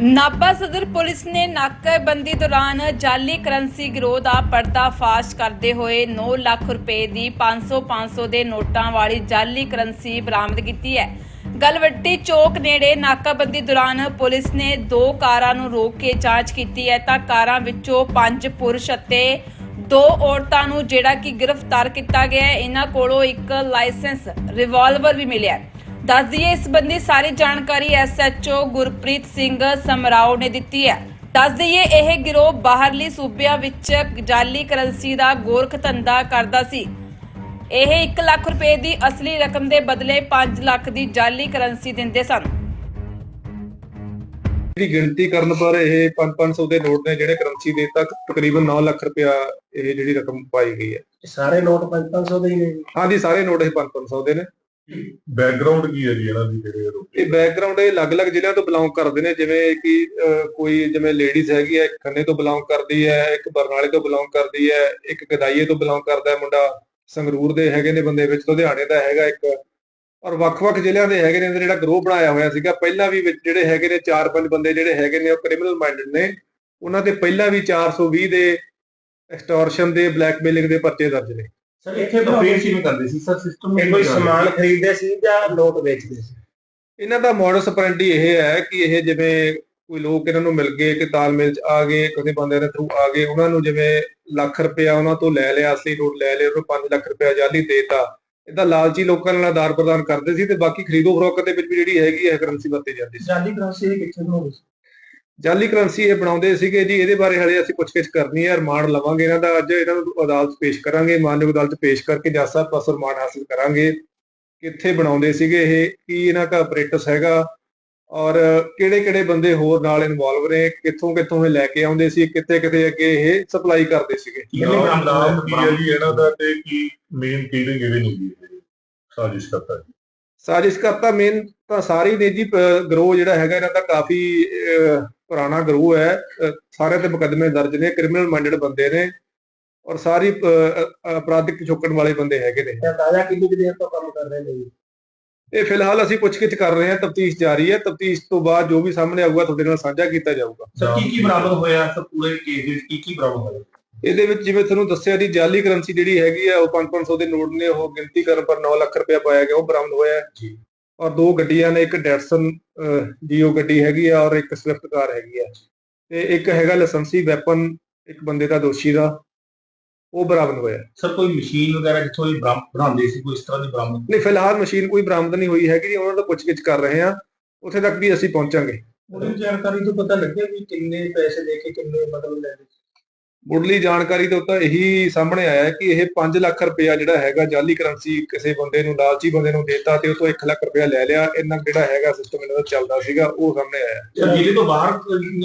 ਨਾਭਾ ਸਦਰ ਪੁਲਿਸ ਨੇ ਨਾਕਾਬੰਦੀ ਦੌਰਾਨ ਜਾਲੀ ਕਰੰਸੀ ਗਿਰੋਹ ਦਾ ਪਰਦਾਫਾਸ਼ ਕਰਦੇ ਹੋਏ 9 ਲੱਖ ਰੁਪਏ ਦੀ 500-500 ਦੇ ਨੋਟਾਂ ਵਾਲੀ ਜਾਲੀ ਕਰੰਸੀ ਬਰਾਮਦ ਕੀਤੀ ਹੈ। ਗਲਵੱਟੀ ਚੌਕ ਨੇੜੇ ਨਾਕਾਬੰਦੀ ਦੌਰਾਨ ਪੁਲਿਸ ਨੇ ਦੋ ਕਾਰਾਂ ਨੂੰ ਰੋਕ ਕੇ ਜਾਂਚ ਕੀਤੀ ਹੈ ਤਾਂ ਕਾਰਾਂ ਵਿੱਚੋਂ ਪੰਜ ਪੁਰਸ਼ ਅਤੇ ਦੋ ਔਰਤਾਂ ਨੂੰ ਜਿਹੜਾ ਕਿ ਗ੍ਰਿਫਤਾਰ ਕੀਤਾ ਗਿਆ ਹੈ। ਇਹਨਾਂ ਕੋਲੋਂ ਇੱਕ ਲਾਇਸੈਂਸ, ਰਿਵਾਲਵਰ ਵੀ ਮਿਲਿਆ ਹੈ। ਦੱਸ ਦਈਏ ਇਸ ਸੰਬੰਧੀ ਸਾਰੀ ਜਾਣਕਾਰੀ ਐਸਐਚਓ ਗੁਰਪ੍ਰੀਤ ਸਿੰਘ ਸਮਰਾਓ ਨੇ ਦਿੱਤੀ ਹੈ। ਦੱਸ ਦਈਏ ਇਹ ਗਿਰੋਹ ਬਾਹਰਲੀ ਸੂਬਿਆਂ ਵਿੱਚ ਜਾਲੀ ਕਰੰਸੀ ਦਾ ਗੋਰਖ ਧੰਦਾ ਕਰਦਾ ਸੀ। ਇਹ 1 ਲੱਖ ਰੁਪਏ ਦੀ ਅਸਲੀ ਰਕਮ ਦੇ ਬਦਲੇ 5 ਲੱਖ ਦੀ ਜਾਲੀ ਕਰੰਸੀ ਦਿੰਦੇ ਸਨ। ਜਿਹੜੀ ਗਿਣਤੀ ਕਰਨ ਪਰ ਇਹ 5-500 ਦੇ ਨੋਟ ਨੇ ਜਿਹੜੇ ਕਰੰਸੀ ਦੇ ਤੱਕ ਤਕਰੀਬਨ 9 ਲੱਖ ਰੁਪਇਆ ਇਹ ਜਿਹੜੀ ਰਕਮ ਪਾਈ ਗਈ ਹੈ। ਸਾਰੇ ਨੋਟ 500 ਦੇ ਹੀ ਨੇ। ਹਾਂਜੀ ਸਾਰੇ ਨੋਟ ਇਹ 5-500 ਦੇ ਨੇ। ਬੈਕਗ੍ਰਾਉਂਡ ਕੀ ਹੈ ਜੀ ਇਹਨਾਂ ਦੀ ਜਿਹੜੇ ਆਰੋਪੀ ਇਹ ਬੈਕਗ੍ਰਾਉਂਡ ਇਹ ਅਲੱਗ-ਅਲੱਗ ਜ਼ਿਲ੍ਹਿਆਂ ਤੋਂ ਬਿਲੋਂਗ ਕਰਦੇ ਨੇ, ਜਿਵੇਂ ਕਿ ਕੋਈ ਜਿਵੇਂ ਲੇਡੀਜ਼ ਹੈਗੀ ਹੈ, ਇੱਕ ਖੰਨੇ ਤੋਂ ਬਿਲੋਂਗ ਕਰਦੀ ਹੈ, ਇੱਕ ਬਰਨਾਲੇ ਤੋਂ ਬਿਲੋਂਗ ਕਰਦੀ ਹੈ, ਇੱਕ ਗਦਾਈਏ ਤੋਂ ਬਿਲੋਂਗ ਕਰਦਾ ਹੈ ਮੁੰਡਾ। ਸੰਗਰੂਰ ਦੇ ਹੈਗੇ ਨੇ ਬੰਦੇ ਵਿੱਚ, ਲੁਧਿਆਣੇ ਦਾ ਹੈਗਾ ਇੱਕ। ਔਰ ਵੱਖ-ਵੱਖ ਜ਼ਿਲ੍ਹਿਆਂ ਦੇ ਹੈਗੇ ਨੇ ਜਿਹੜਾ ਗਰੋਹ ਬਣਾਇਆ ਹੋਇਆ ਸੀਗਾ, ਪਹਿਲਾਂ ਵੀ ਵਿੱਚ ਜਿਹੜੇ ਹੈਗੇ ਨੇ 4-5 ਬੰਦੇ ਜਿਹੜੇ ਹੈਗੇ ਨੇ, ਉਹ ਕ੍ਰਿਮੀਨਲ ਮਾਈਂਡਡ ਨੇ। ਉਹਨਾਂ ਤੇ ਪਹਿਲਾਂ ਵੀ 420 ਦੇ ਐਕਸਟੋਰਸ਼ਨ ਦੇ ਬਲੈਕਮੇਲਿੰਗ ਦੇ ਪਰਚੇ ਦਰਜ ਨੇ। ਸਰ ਇੱਥੇ ਅਪੀਲ ਕਿਵੇਂ ਕਰਦੇ ਸੀ? ਸਰ ਸਿਸਟਮ ਇਹ ਕੋਈ ਸਮਾਨ ਖਰੀਦਦੇ ਸੀ ਜਾਂ ਨੋਟ ਵੇਚਦੇ ਸੀ? ਇਹਨਾਂ ਦਾ ਮੋਡਸ ਆਪਰੈਂਡੀ ਇਹ ਹੈ ਕਿ ਇਹ ਜਿਵੇਂ ਕੋਈ ਲੋਕ ਇਹਨਾਂ ਨੂੰ ਮਿਲ ਗਏ ਕਿ ਤਾਲਮੇਲ ਚ ਆ ਗਏ ਕਿਸੇ ਬੰਦੇ ਦੇ ਥਰੂ ਆ ਗਏ ਉਹਨਾਂ ਨੂੰ ਜਿਵੇਂ ਲੱਖ ਰੁਪਇਆ ਉਹਨਾਂ ਤੋਂ ਲੈ ਲਿਆ ਅਸਲੀ ਨੋਟ ਲੈ ਲਿਆ ਉਹਨੂੰ 5 ਲੱਖ ਰੁਪਇਆ ਜਾਲੀ ਦੇਤਾ। ਇਹਦਾ ਲਾਲਚੀ ਲੋਕਾਂ ਨਾਲ ਆਦਾਰ ਪ੍ਰਦਾਨ ਕਰਦੇ ਸੀ ਤੇ ਬਾਕੀ ਖਰੀਦੋ ਫਰੋਖਤ ਦੇ ਵਿੱਚ ਵੀ ਜਿਹੜੀ ਹੈਗੀ ਹੈ ਕਰੰਸੀ ਵਰਤੀ ਜਾਂਦੀ ਸੀ। ਜਾਲੀ ਕਰੰਸੀ ਕਿੱਥੇ ਬਣਾਉਂਦੇ ਸੀ? ਜਾਲੀ ਕਰੰਸੀ ਇਹ ਬਣਾਉਂਦੇ ਸੀਗੇ ਜੀ ਇਹਦੇ ਬਾਰੇ ਹਲੇ ਅਸੀਂ ਪੁੱਛਗਿੱਛ ਕਰਨੀ ਹੈ ਰਿਮਾਂਡ ਲਵਾਂਗੇ ਇਹਨਾਂ ਦਾ ਅੱਜ ਇਹਨਾਂ ਨੂੰ ਅਦਾਲਤ ਪੇਸ਼ ਕਰਾਂਗੇ ਮਾਨਯੋਗ ਅਦਾਲਤ ਪੇਸ਼ ਕਰਕੇ ਜੱਜ ਸਾਹਿਬ ਪਾਸੋਂ ਰਿਮਾਂਡ ਹਾਸਲ ਕਰਾਂਗੇ। ਕਿੱਥੇ ਬਣਾਉਂਦੇ ਸੀਗੇ ਇਹ ਕੀ ਇਹਨਾਂ ਦਾ ਆਪਰੇਟਸ ਹੈਗਾ ਔਰ ਕਿਹੜੇ ਕਿਹੜੇ ਬੰਦੇ ਹੋਰ ਨਾਲ ਇਨਵੋਲਵ ਨੇ ਕਿੱਥੋਂ ਕਿੱਥੋਂ ਇਹ ਲੈ ਕੇ ਆਉਂਦੇ ਸੀ ਕਿੱਥੇ ਕਿੱਥੇ ਅੱਗੇ ਇਹ ਸਪਲਾਈ ਕਰਦੇ ਸੀਗੇ। ਨਾਮ ਨਾਮ ਕੀ ਹੈ ਜੀ ਇਹਨਾਂ ਦਾ ਤੇ ਕੀ ਮੇਨ ਕਿਹੜੀ ਕਿਹੜੀ ਨਹੀਂ ਜੀ ਸਾਜ਼ਿਸ਼ ਕਰਤਾ ਜੀ? ਸਾਜ਼ਿਸ਼ ਕਰਤਾ ਮੇਨ ਤਾਂ ਸਾਰੀ ਨੇ ਜੀ ਗਰੋ ਜਿਹੜਾ ਹੈਗਾ ਇਹਨਾਂ ਦਾ ਕਾਫੀ ਪੁਰਾਣਾ ਗਰੋ ਹੈ। ਸਾਰਿਆਂ ਤੇ ਮੁਕੱਦਮੇ ਦਰਜ ਨੇ ਕ੍ਰਿਮੀਨਲ ਮਾਈਂਡਡ ਬੰਦੇ ਨੇ ਔਰ ਸਾਰੀ ਅਪਰਾਧਿਕ ਪਿਛੋਕੜ ਵਾਲੇ ਬੰਦੇ ਹੈਗੇ ਨੇ। ਦਾਦਾ ਕਿੰਨੀ ਦੇਰ ਤੋਂ ਕੰਮ ਕਰ ਰਹੇ ਨੇ ਇਹ ਫਿਲਹਾਲ ਅਸੀਂ ਪੁੱਛਗਿੱਛ ਕਰ ਰਹੇ ਹਾਂ ਤਫਤੀਸ਼ ਜਾਰੀ ਹੈ। ਤਫਤੀਸ਼ ਤੋਂ ਬਾਅਦ ਜੋ ਵੀ ਸਾਹਮਣੇ ਆਊਗਾ ਤੁਹਾਡੇ ਨਾਲ ਸਾਂਝਾ ਕੀਤਾ ਜਾਊਗਾ। ਸਰ ਕੀ ਕੀ ਬਰਾਮਦ ਹੋਇਆ? ਸਰ ਪੂਰੇ ਕੇਸ ਵਿੱਚ ਕੀ ਕੀ ਬਰਾਮਦ ਹੋਇਆ? ਇਹਦੇ ਵਿੱਚ ਜਿਵੇਂ ਤੁਹਾਨੂੰ ਦੱਸਿਆ ਜੀ ਜਾਲੀ ਕਰੰਸੀ ਜਿਹੜੀ ਹੈਗੀ ਆ ਉਹ 5-500 ਦੇ ਨੋਟ ਨੇ ਉਹ ਗਿਣਤੀ ਕਰਨ ਪਰ 9 ਲੱਖ ਰੁਪਇਆ ਪਾਇਆ ਗਿਆ ਉਹ ਬਰਾਮਦ ਹੋਇਆ। ਔਰ ਦੋ ਗੱਡੀਆਂ ਨੇ ਇੱਕ ਡੈਟਸਨ ਜੀਓ ਗੱਡੀ ਹੈਗੀ ਆ ਔਰ ਇੱਕ ਸਵਿਫਟ ਕਾਰ ਹੈਗੀ ਆ। ਤੇ ਇੱਕ ਹੈਗਾ ਲਾਇਸੈਂਸੀ ਵੈਪਨ ਇੱਕ ਬੰਦੇ ਦਾ ਦੋਸ਼ੀ ਦਾ ਉਹ ਬਰਾਮਦ ਹੋਇਆ। ਸਰ ਕੋਈ ਮਸ਼ੀਨ ਵਗੈਰਾ ਜਿੱਥੋਂ ਇਹ ਬਣਾਉਂਦੇ ਸੀ? ਕੋਈ ਇਸ ਤਰ੍ਹਾਂ ਦੀ ਬਰਾਮਦ? ਨਹੀਂ ਫਿਲਹਾਲ ਮਸ਼ੀਨ ਕੋਈ ਬਰਾਮਦ ਨਹੀਂ ਹੋਈ ਹੈਗੀ। ਜੀ ਉਹਨਾਂ ਦਾ ਪੁੱਛਗਿੱਛ ਕਰ ਰਹੇ ਹਾਂ। ਉੱਥੇ ਤੱਕ ਵੀ ਅਸੀਂ ਪਹੁੰਚਾਂਗੇ। ਉਹਦੀ ਜਾਣਕਾਰੀ ਤੋਂ ਪਤਾ ਲੱਗਿਆ ਵੀ ਕਿੰਨੇ ਪੈਸੇ ਦੇ ਕੇ ਕਿੰਨੇ ਮਤਲਬ ਲੈ ਮੁੱਢਲੀ ਜਾਣਕਾਰੀ ਤੋਂ ਤਾਂ ਇਹੀ ਸਾਹਮਣੇ ਆਇਆ ਹੈ ਕਿ ਇਹ 5 ਲੱਖ ਰੁਪਇਆ ਜਿਹੜਾ ਹੈਗਾ ਜਾਲੀ ਕਰੰਸੀ ਕਿਸੇ ਬੰਦੇ ਨੂੰ ਲਾਲਚੀ ਬੰਦੇ ਨੂੰ ਦੇਤਾ ਤੇ ਉਹ ਤੋਂ 1 ਲੱਖ ਰੁਪਇਆ ਲੈ ਲਿਆ। ਇਹਨਾਂ ਜਿਹੜਾ ਹੈਗਾ ਸਿਸਟਮ ਇਹਨਾਂ ਦਾ ਚੱਲਦਾ ਸੀਗਾ ਉਹ ਸਾਹਮਣੇ ਆਇਆ ਜ਼ਿਲ੍ਹੇ ਤੋਂ ਬਾਹਰ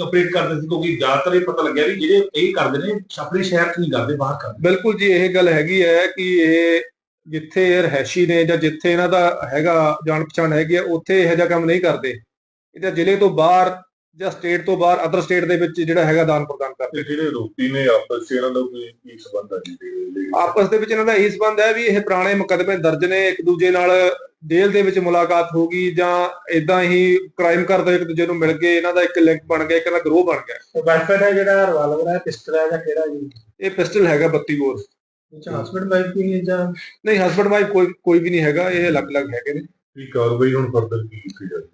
ਆਪਰੇਟ ਕਰਦੇ ਸੀ ਕਿਉਂਕਿ ਜ਼ਿਆਦਾਤਰ ਇਹ ਪਤਾ ਲੱਗਿਆ ਵੀ ਜਿਹੜੇ ਇਹ ਕਰਦੇ ਨੇ ਆਪਣੇ ਸ਼ਹਿਰ 'ਚ ਨਹੀਂ ਕਰਦੇ ਬਾਹਰ ਕਰਦੇ ਬਿਲਕੁਲ ਜੀ ਇਹ ਗੱਲ ਹੈਗੀ ਹੈ ਕਿ ਇਹ ਜਿੱਥੇ ਇਹ ਰਹਿਸ਼ੀ ਨੇ ਜਾਂ ਜਿੱਥੇ ਇਹਨਾਂ ਦਾ ਹੈਗਾ ਜਾਣ ਪਛਾਣ ਹੈਗੀ ਹੈ ਉੱਥੇ ਇਹੋ ਜਿਹਾ ਕੰਮ ਨਹੀਂ ਕਰਦੇ। ਇਹ ਤਾਂ ਜ਼ਿਲ੍ਹੇ ਤੋਂ ਬਾਹਰ ਜਾਂ ਸਟੇਟ ਤੋਂ ਬਾਹਰ ਅਦਰ ਸਟੇਟ ਦੇ ਵਿੱਚ ਜਿਹੜਾ ਹੈਗਾ ਦਾਨ ਪ੍ਰਦਾਨ ਕਰਦੇ ਤੇ ਜਿਹੜੇ ਆਰੋਪੀ ਨੇ ਆਪਸ 'ਚ ਇਹਨਾਂ ਦਾ ਕੋਈ ਕੀ ਸੰਬੰਧ ਹੈ ਜੀ? ਜਿਹੜੇ- ਆਪਸ ਦੇ ਵਿੱਚ ਇਹਨਾਂ ਦਾ ਇਹੀ ਸੰਬੰਧ ਹੈ ਵੀ ਇਹ ਪੁਰਾਣੇ ਮੁਕੱਦਮੇ ਦਰਜ ਨੇ ਇੱਕ ਦੂਜੇ ਨਾਲ ਜੇਲ੍ਹ ਦੇ ਵਿੱਚ ਮੁਲਾਕਾਤ ਹੋ ਗਈ ਜਾਂ ਇਦਾਂ ਹੀ ਕ੍ਰਾਈਮ ਕਰਦੇ ਇੱਕ ਦੂਜੇ ਨੂੰ ਮਿਲ ਗਏ ਇਹਨਾਂ ਦਾ ਇੱਕ ਲਿੰਕ ਬਣ ਗਿਆ ਇੱਕ ਦਾ ਗਰੋਹ ਬਣ ਗਿਆ। ਵੈਪਨ ਹੈ ਜਿਹੜਾ ਰਿਵਾਲਵਰ ਹੈ ਪਿਸਟਲ ਹੈ ਜਾਂ ਕਿਹੜਾ ਜੀ? ਇਹ ਪਿਸਟਲ ਹੈਗਾ 32 ਬੋਰ। ਵਿੱਚ ਹਸਬੰਡ ਵਾਈਫ ਵੀ ਹੈ ਜਾਂ ਨਹੀਂ ਹਸਬੰਡ ਵਾਈਫ ਕੋਈ ਕੋਈ ਵੀ ਨਹੀਂ ਹੈਗਾ ਇਹ ਅਲੱਗ-ਅਲੱਗ ਹੈਗੇ ਨੇ। ਕੀ ਕਾਰਵਾਈ ਹੁਣ ਫਰਦਰ ਕੀ ਕੀਤੀ ਜਾਵੇ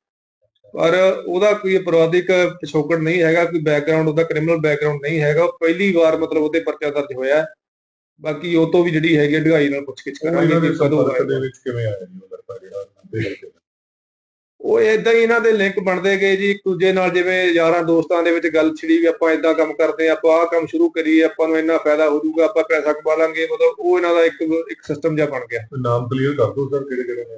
ਪਰ ਉਹਦਾ ਕੋਈ ਅਪਰਾਧਿਕ ਪਿਛੋਕੜ ਨਹੀਂ ਹੈਗਾ ਕੋਈ ਬੈਕਗ੍ਰਾਉਂਡ ਉਹਦਾ ਕ੍ਰਿਮੀਨਲ ਬੈਕਗ੍ਰਾਉਂਡ ਨਹੀਂ ਹੈਗਾ ਉਹ ਪਹਿਲੀ ਵਾਰ ਮਤਲਬ ਉਹਦੇ ਪਰਚਾ ਦਰਜ ਹੋਇਆ ਹੈ। ਬਾਕੀ ਉਹ ਤੋਂ ਵੀ ਜਿਹੜੀ ਹੈਗੀ ਢਗਾਈ ਨਾਲ ਪੁੱਛਗਿੱਛ ਕਰਾਂਗੇ ਕਿ ਕਦੋਂ ਸੰਪਰਕ ਦੇ ਹੋਇਆ। ਵਿੱਚ ਕਿਵੇਂ ਆਇਆ ਜੀ ਉਹ ਲੜਕਾ ਜਿਹੜਾ? ਉਹ ਇਦਾਂ ਹੀ ਇਹਨਾਂ ਦੇ ਲਿੰਕ ਬਣਦੇ ਗਏ ਜੀ ਇੱਕ ਦੂਜੇ ਨਾਲ ਜਿਵੇਂ ਯਾਰਾਂ ਦੋਸਤਾਂ ਦੇ ਵਿੱਚ ਗੱਲ ਛਿੜੀ ਵੀ ਆਪਾਂ ਇਦਾਂ ਕੰਮ ਕਰਦੇ ਹਾਂ ਆਪਾਂ ਆਹ ਕੰਮ ਸ਼ੁਰੂ ਕਰੀਏ ਆਪਾਂ ਨੂੰ ਇੰਨਾ ਫਾਇਦਾ ਹੋ ਜਾਊਗਾ ਆਪਾਂ ਪੈਸਾ ਕਮਾ ਲਾਂਗੇ ਮਤਲਬ ਉਹ ਇਹਨਾਂ ਦਾ ਇੱਕ ਇੱਕ ਸਿਸਟਮ ਜਿਹਾ ਬਣ ਗਿਆ ਨਾਮ ਕਲੀਅਰ ਕਰ ਦਿਓ ਸਰ ਕਿਹੜੇ ਕਿਹੜੇ ਨੇ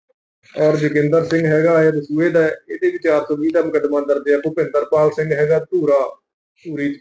ਔਰ ਜੋਗਿੰਦਰ ਸਿੰਘ ਹੈਗਾ ਇਹ ਦਸੂਏ ਦਾ ਹੈ, ਇਹਦੇ ਵੀ 420 ਦਾ ਮੁਕੱਦਮਾ ਦਰਜ ਹੈ। ਭੁਪਿੰਦਰਪਾਲ ਸਿੰਘ ਹੈਗਾ ਧੂਰਾ ਧੂਰੀ